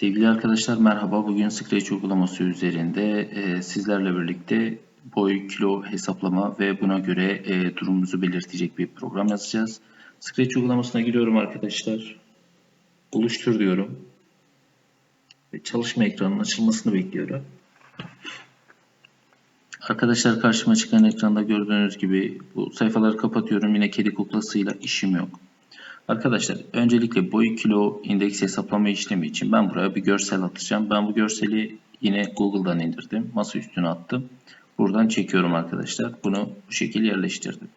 Sevgili arkadaşlar merhaba. Bugün Scratch uygulaması üzerinde e, sizlerle birlikte boy, kilo hesaplama ve buna göre e, durumumuzu belirtecek bir program yazacağız. Scratch uygulamasına giriyorum arkadaşlar. Oluştur diyorum. Ve çalışma ekranının açılmasını bekliyorum. Arkadaşlar karşıma çıkan ekranda gördüğünüz gibi bu sayfaları kapatıyorum. Yine kedi kuklasıyla işim yok. Arkadaşlar öncelikle boy kilo indeks hesaplama işlemi için ben buraya bir görsel atacağım. Ben bu görseli yine Google'dan indirdim. Masa üstüne attım. Buradan çekiyorum arkadaşlar. Bunu bu şekilde yerleştirdim.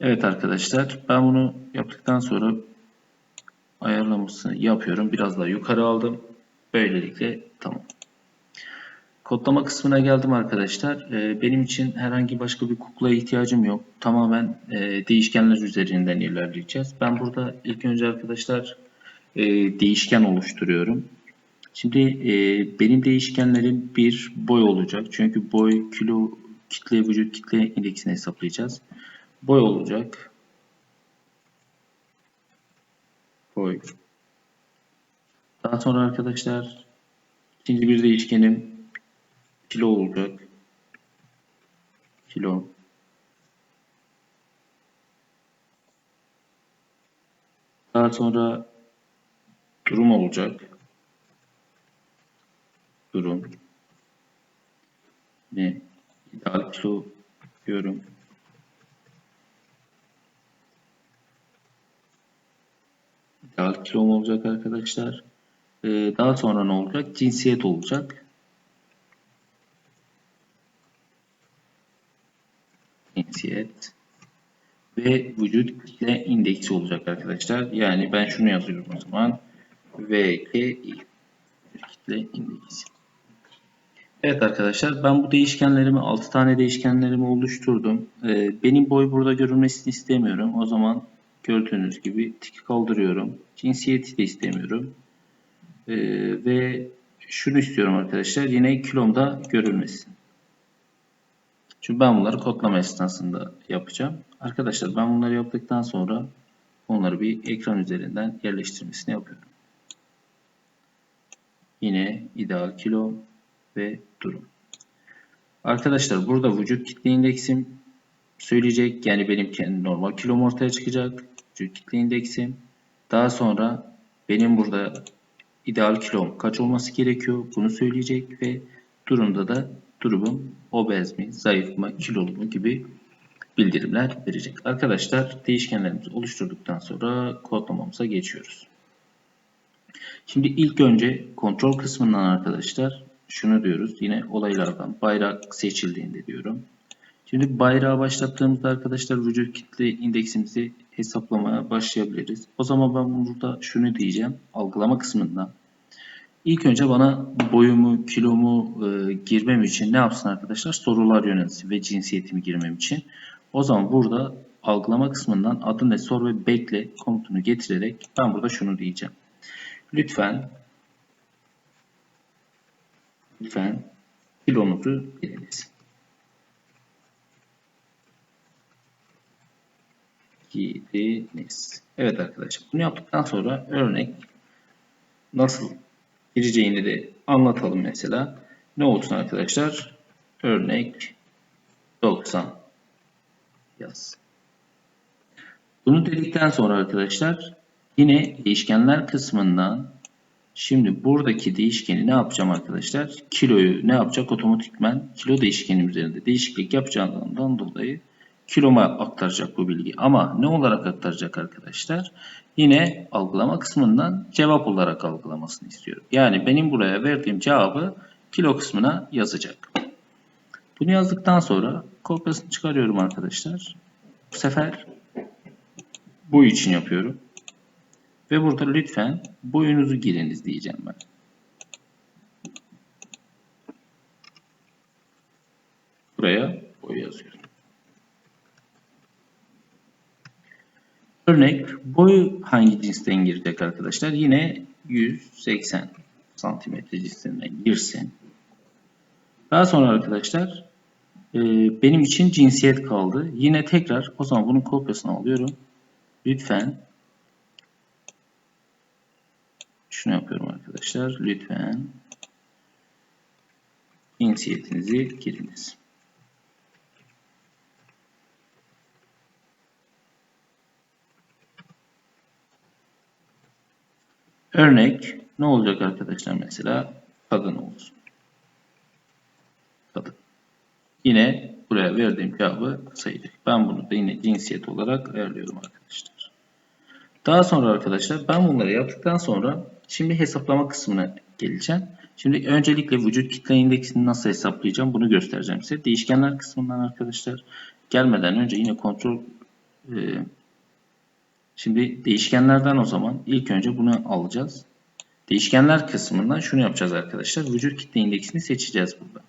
Evet arkadaşlar ben bunu yaptıktan sonra ayarlamasını yapıyorum. Biraz daha yukarı aldım. Böylelikle tamam. Kodlama kısmına geldim arkadaşlar. Ee, benim için herhangi başka bir kuklaya ihtiyacım yok. Tamamen e, değişkenler üzerinden ilerleyeceğiz. Ben burada ilk önce arkadaşlar e, değişken oluşturuyorum. Şimdi e, benim değişkenlerim bir boy olacak. Çünkü boy, kilo, kitle, vücut kitle indeksini hesaplayacağız. Boy olacak. Boy. Daha sonra arkadaşlar ikinci bir değişkenim kilo olacak. Kilo. Daha sonra durum olacak. Durum. Ne? İdeal kilo diyorum. İdeal kilom olacak arkadaşlar. Ee, daha sonra ne olacak? Cinsiyet olacak. Cinsiyet ve vücut kitle indeksi olacak arkadaşlar. Yani ben şunu yazıyorum o zaman. VKI kitle indeksi. Evet arkadaşlar ben bu değişkenlerimi 6 tane değişkenlerimi oluşturdum. Ee, benim boy burada görülmesini istemiyorum. O zaman gördüğünüz gibi tiki kaldırıyorum. Cinsiyeti de istemiyorum. Ee, ve şunu istiyorum arkadaşlar. Yine kilomda görülmesin. Çünkü ben bunları kodlama esnasında yapacağım. Arkadaşlar ben bunları yaptıktan sonra onları bir ekran üzerinden yerleştirmesini yapıyorum. Yine ideal kilo ve durum. Arkadaşlar burada vücut kitle indeksim söyleyecek. Yani benim kendi normal kilom ortaya çıkacak. Vücut kitle indeksim. Daha sonra benim burada ideal kilom kaç olması gerekiyor bunu söyleyecek ve durumda da durumum obez mi, zayıf mı, kilolu mu gibi bildirimler verecek. Arkadaşlar değişkenlerimizi oluşturduktan sonra kodlamamıza geçiyoruz. Şimdi ilk önce kontrol kısmından arkadaşlar şunu diyoruz. Yine olaylardan bayrak seçildiğinde diyorum. Şimdi bayrağı başlattığımızda arkadaşlar vücut kitle indeksimizi hesaplamaya başlayabiliriz. O zaman ben burada şunu diyeceğim. Algılama kısmından İlk önce bana boyumu, kilomu e, girmem için ne yapsın arkadaşlar? Sorular yönelsin ve cinsiyetimi girmem için. O zaman burada algılama kısmından adı ne sor ve bekle komutunu getirerek ben burada şunu diyeceğim. Lütfen lütfen kilonuzu giriniz. Giriniz. Evet arkadaşlar bunu yaptıktan sonra örnek nasıl gireceğini de anlatalım mesela. Ne olsun arkadaşlar? Örnek 90 yaz. Bunu dedikten sonra arkadaşlar yine değişkenler kısmından şimdi buradaki değişkeni ne yapacağım arkadaşlar? Kiloyu ne yapacak? Otomatikmen kilo değişkenim üzerinde değişiklik yapacağından dolayı kiloma aktaracak bu bilgi. Ama ne olarak aktaracak arkadaşlar? Yine algılama kısmından cevap olarak algılamasını istiyorum. Yani benim buraya verdiğim cevabı kilo kısmına yazacak. Bunu yazdıktan sonra kopyasını çıkarıyorum arkadaşlar. Bu sefer bu için yapıyorum. Ve burada lütfen boyunuzu giriniz diyeceğim ben. Buraya boy yazıyorum. Örnek boy hangi cinsten girecek arkadaşlar? Yine 180 santimetre cinsinden girsin. Daha sonra arkadaşlar e, benim için cinsiyet kaldı. Yine tekrar o zaman bunun kopyasını alıyorum. Lütfen şunu yapıyorum arkadaşlar. Lütfen cinsiyetinizi giriniz. Örnek ne olacak arkadaşlar mesela? Kadın olsun. Kadın. Yine buraya verdiğim cevabı sayacak. Ben bunu da yine cinsiyet olarak ayarlıyorum arkadaşlar. Daha sonra arkadaşlar ben bunları yaptıktan sonra şimdi hesaplama kısmına geleceğim. Şimdi öncelikle vücut kitle indeksini nasıl hesaplayacağım bunu göstereceğim size. Değişkenler kısmından arkadaşlar gelmeden önce yine kontrol e, şimdi değişkenlerden o zaman ilk önce bunu alacağız. Değişkenler kısmından şunu yapacağız arkadaşlar. Vücut kitle indeksini seçeceğiz burada.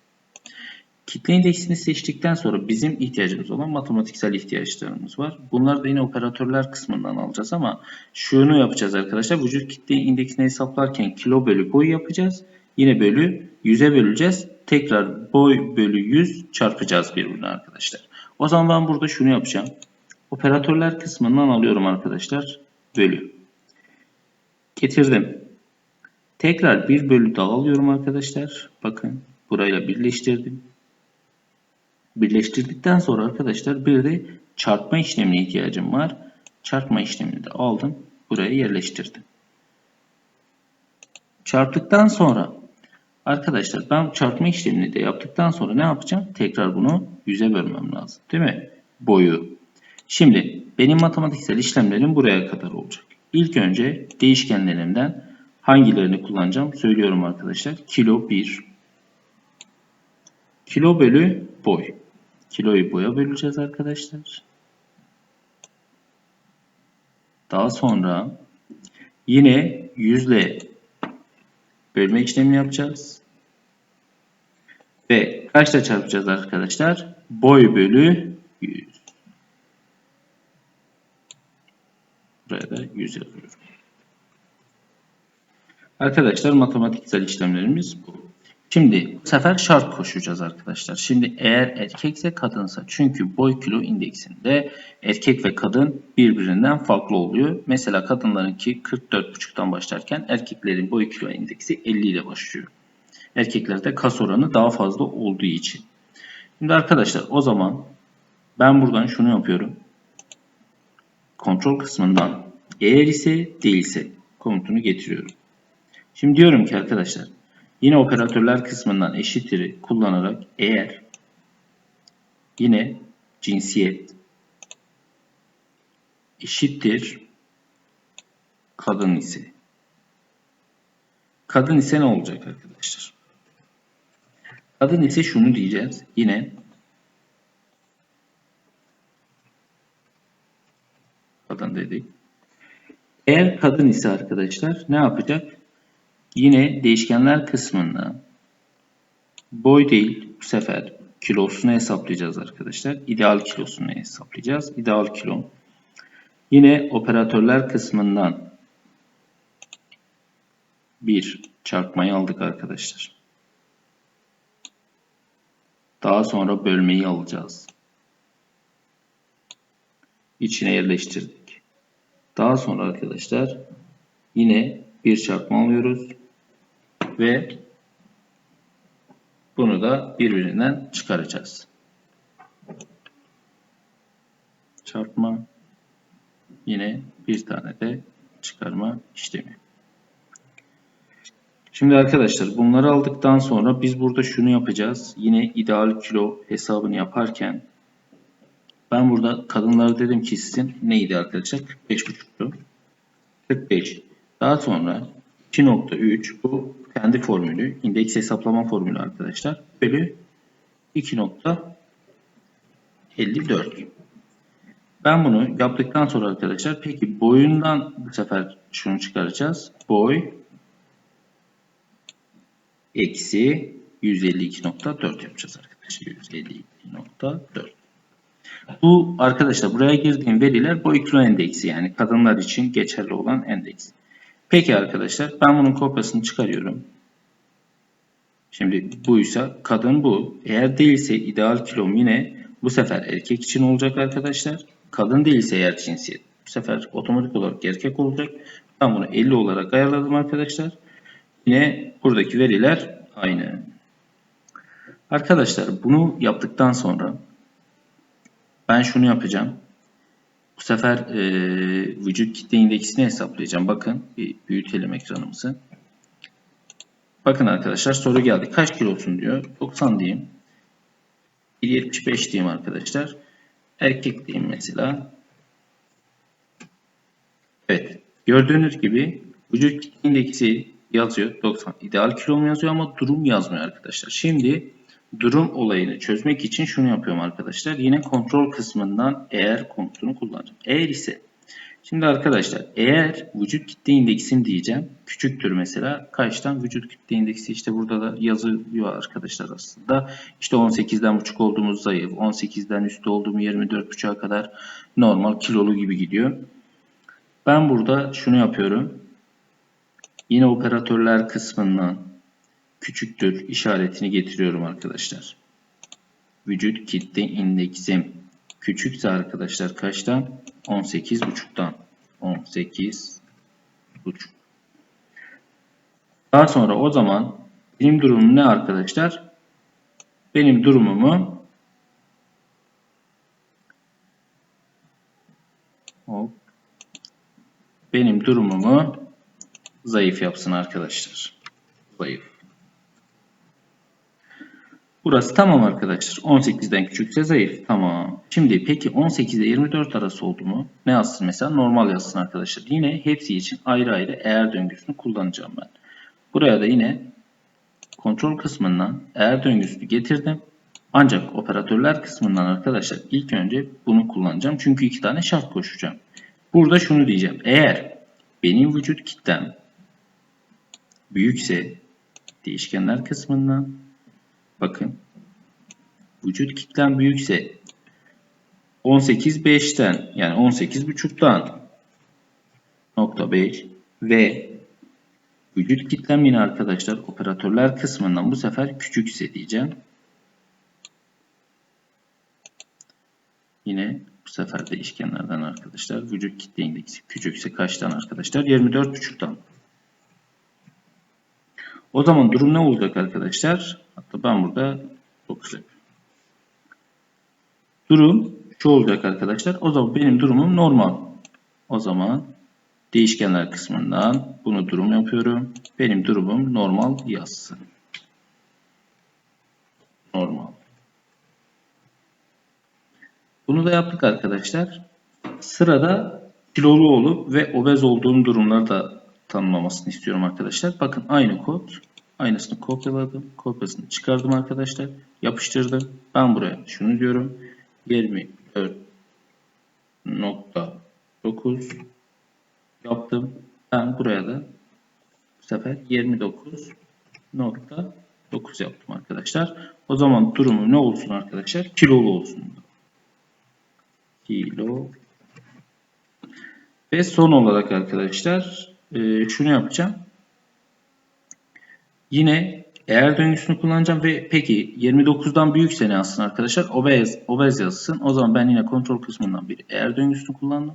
Kitle indeksini seçtikten sonra bizim ihtiyacımız olan matematiksel ihtiyaçlarımız var. Bunları da yine operatörler kısmından alacağız ama şunu yapacağız arkadaşlar. Vücut kitle indeksini hesaplarken kilo bölü boy yapacağız. Yine bölü 100'e böleceğiz. Tekrar boy bölü 100 çarpacağız birbirine arkadaşlar. O zaman ben burada şunu yapacağım. Operatörler kısmından alıyorum arkadaşlar. Bölü. Getirdim. Tekrar 1 bölü daha alıyorum arkadaşlar. Bakın burayla birleştirdim. Birleştirdikten sonra arkadaşlar bir de çarpma işlemine ihtiyacım var. Çarpma işlemini de aldım. Buraya yerleştirdim. Çarptıktan sonra arkadaşlar ben çarpma işlemini de yaptıktan sonra ne yapacağım? Tekrar bunu 100'e bölmem lazım. Değil mi? Boyu. Şimdi benim matematiksel işlemlerim buraya kadar olacak. İlk önce değişkenlerimden hangilerini kullanacağım? Söylüyorum arkadaşlar. Kilo 1. Kilo bölü boy. Kiloyu boya böleceğiz arkadaşlar. Daha sonra yine yüzle bölme işlemini yapacağız. Ve kaçla çarpacağız arkadaşlar? Boy bölü 100. Buraya da 100 yazıyorum. Arkadaşlar matematiksel işlemlerimiz bu. Şimdi bu sefer şart koşacağız arkadaşlar. Şimdi eğer erkekse kadınsa çünkü boy kilo indeksinde erkek ve kadın birbirinden farklı oluyor. Mesela kadınlarınki 44,5'tan başlarken erkeklerin boy kilo indeksi 50 ile başlıyor. Erkeklerde kas oranı daha fazla olduğu için. Şimdi arkadaşlar o zaman ben buradan şunu yapıyorum. Kontrol kısmından eğer ise değilse komutunu getiriyorum. Şimdi diyorum ki arkadaşlar Yine operatörler kısmından eşittir'i kullanarak eğer yine cinsiyet eşittir kadın ise kadın ise ne olacak arkadaşlar? Kadın ise şunu diyeceğiz. Yine kadın dedik. Eğer kadın ise arkadaşlar ne yapacak? Yine değişkenler kısmında boy değil bu sefer kilosunu hesaplayacağız arkadaşlar. İdeal kilosunu hesaplayacağız. İdeal kilo. Yine operatörler kısmından bir çarpmayı aldık arkadaşlar. Daha sonra bölmeyi alacağız. İçine yerleştirdik. Daha sonra arkadaşlar yine bir çarpma alıyoruz ve bunu da birbirinden çıkaracağız. Çarpma yine bir tane de çıkarma işlemi. Şimdi arkadaşlar bunları aldıktan sonra biz burada şunu yapacağız. Yine ideal kilo hesabını yaparken ben burada kadınlara dedim ki sizin neydi arkadaşlar? 45,5 kilo. 45. Daha sonra 2.3 bu kendi formülü, indeks hesaplama formülü arkadaşlar. Bölü 2.54. Ben bunu yaptıktan sonra arkadaşlar peki boyundan bu sefer şunu çıkaracağız. Boy eksi 152.4 yapacağız arkadaşlar. 152.4. Bu arkadaşlar buraya girdiğim veriler boy kilo endeksi yani kadınlar için geçerli olan endeks. Peki arkadaşlar ben bunun kopyasını çıkarıyorum. Şimdi buysa kadın bu. Eğer değilse ideal kilom yine bu sefer erkek için olacak arkadaşlar. Kadın değilse eğer cinsiyet bu sefer otomatik olarak erkek olacak. Ben bunu 50 olarak ayarladım arkadaşlar. Yine buradaki veriler aynı. Arkadaşlar bunu yaptıktan sonra ben şunu yapacağım. Bu sefer e, vücut kitle indeksini hesaplayacağım. Bakın bir büyütelim ekranımızı. Bakın arkadaşlar soru geldi. Kaç kilosun diyor. 90 diyeyim. 1.75 diyeyim arkadaşlar. Erkek diyeyim mesela. Evet. Gördüğünüz gibi vücut kitle indeksi yazıyor. 90. İdeal kilom yazıyor ama durum yazmıyor arkadaşlar. Şimdi durum olayını çözmek için şunu yapıyorum arkadaşlar. Yine kontrol kısmından eğer komutunu kullanacağım. Eğer ise Şimdi arkadaşlar eğer vücut kitle indeksim diyeceğim. Küçüktür mesela. Kaçtan? Vücut kitle indeksi işte burada da yazıyor arkadaşlar aslında. İşte 18'den buçuk olduğumuz zayıf. 18'den üstü olduğum 24.5'a kadar normal kilolu gibi gidiyor. Ben burada şunu yapıyorum. Yine operatörler kısmından küçüktür işaretini getiriyorum arkadaşlar. Vücut kitle indeksim küçükse arkadaşlar kaçtan? 18.5'tan. 18 buçuk. Daha sonra o zaman benim durumum ne arkadaşlar? Benim durumumu hop, benim durumumu zayıf yapsın arkadaşlar. Zayıf. Burası tamam arkadaşlar. 18'den küçükse zayıf. Tamam. Şimdi peki 18 ile 24 arası oldu mu? Ne yazsın mesela? Normal yazsın arkadaşlar. Yine hepsi için ayrı ayrı eğer döngüsünü kullanacağım ben. Buraya da yine kontrol kısmından eğer döngüsünü getirdim. Ancak operatörler kısmından arkadaşlar ilk önce bunu kullanacağım. Çünkü iki tane şart koşacağım. Burada şunu diyeceğim. Eğer benim vücut kitlem büyükse değişkenler kısmından Bakın. Vücut kitlem büyükse 18 5'ten yani 18 buçuktan nokta 5 ve vücut kitlem yine arkadaşlar operatörler kısmından bu sefer küçükse diyeceğim. Yine bu sefer değişkenlerden arkadaşlar vücut kitle indeksi küçükse kaçtan arkadaşlar 24 buçuktan. O zaman durum ne olacak arkadaşlar? Hatta ben burada 9 Durum şu olacak arkadaşlar. O zaman benim durumum normal. O zaman değişkenler kısmından bunu durum yapıyorum. Benim durumum normal yazsın. Normal. Bunu da yaptık arkadaşlar. Sırada kilolu olup ve obez olduğum durumları da tanımlamasını istiyorum arkadaşlar. Bakın aynı kod. Aynısını kopyaladım. Kopyasını çıkardım arkadaşlar. Yapıştırdım. Ben buraya şunu diyorum. 24.9 yaptım. Ben buraya da bu sefer 29.9 yaptım arkadaşlar. O zaman durumu ne olsun arkadaşlar? Kilolu olsun. Kilo. Ve son olarak arkadaşlar e, şunu yapacağım. Yine eğer döngüsünü kullanacağım ve peki 29'dan büyükse ne yazsın arkadaşlar? Obez, obez yazsın. O zaman ben yine kontrol kısmından bir eğer döngüsünü kullandım.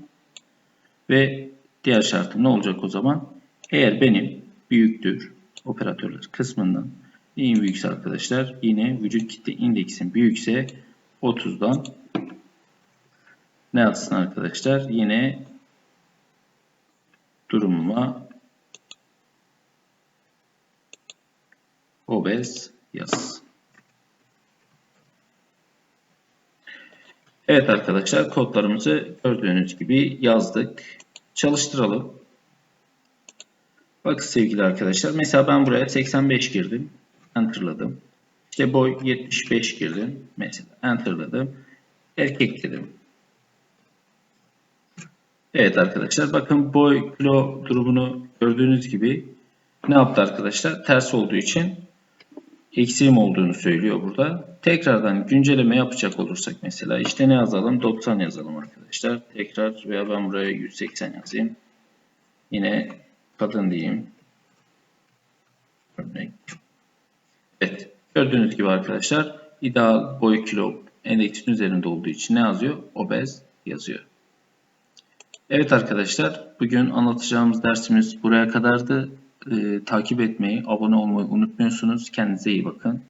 Ve diğer şartım ne olacak o zaman? Eğer benim büyüktür operatörler kısmından neyin büyükse arkadaşlar yine vücut kitle indeksim büyükse 30'dan ne yazsın arkadaşlar? Yine durumuma obez yaz. Evet arkadaşlar kodlarımızı gördüğünüz gibi yazdık. Çalıştıralım. Bak sevgili arkadaşlar. Mesela ben buraya 85 girdim. Enter'ladım. İşte boy 75 girdim. Mesela enter'ladım. Erkek dedim. Evet arkadaşlar bakın boy kilo durumunu gördüğünüz gibi ne yaptı arkadaşlar? Ters olduğu için eksiğim olduğunu söylüyor burada. Tekrardan güncelleme yapacak olursak mesela işte ne yazalım? 90 yazalım arkadaşlar. Tekrar veya ben buraya 180 yazayım. Yine kadın diyeyim. Örnek. Evet. Gördüğünüz gibi arkadaşlar ideal boy kilo endeksin üzerinde olduğu için ne yazıyor? Obez yazıyor. Evet arkadaşlar, bugün anlatacağımız dersimiz buraya kadardı. Ee, takip etmeyi, abone olmayı unutmuyorsunuz. Kendinize iyi bakın.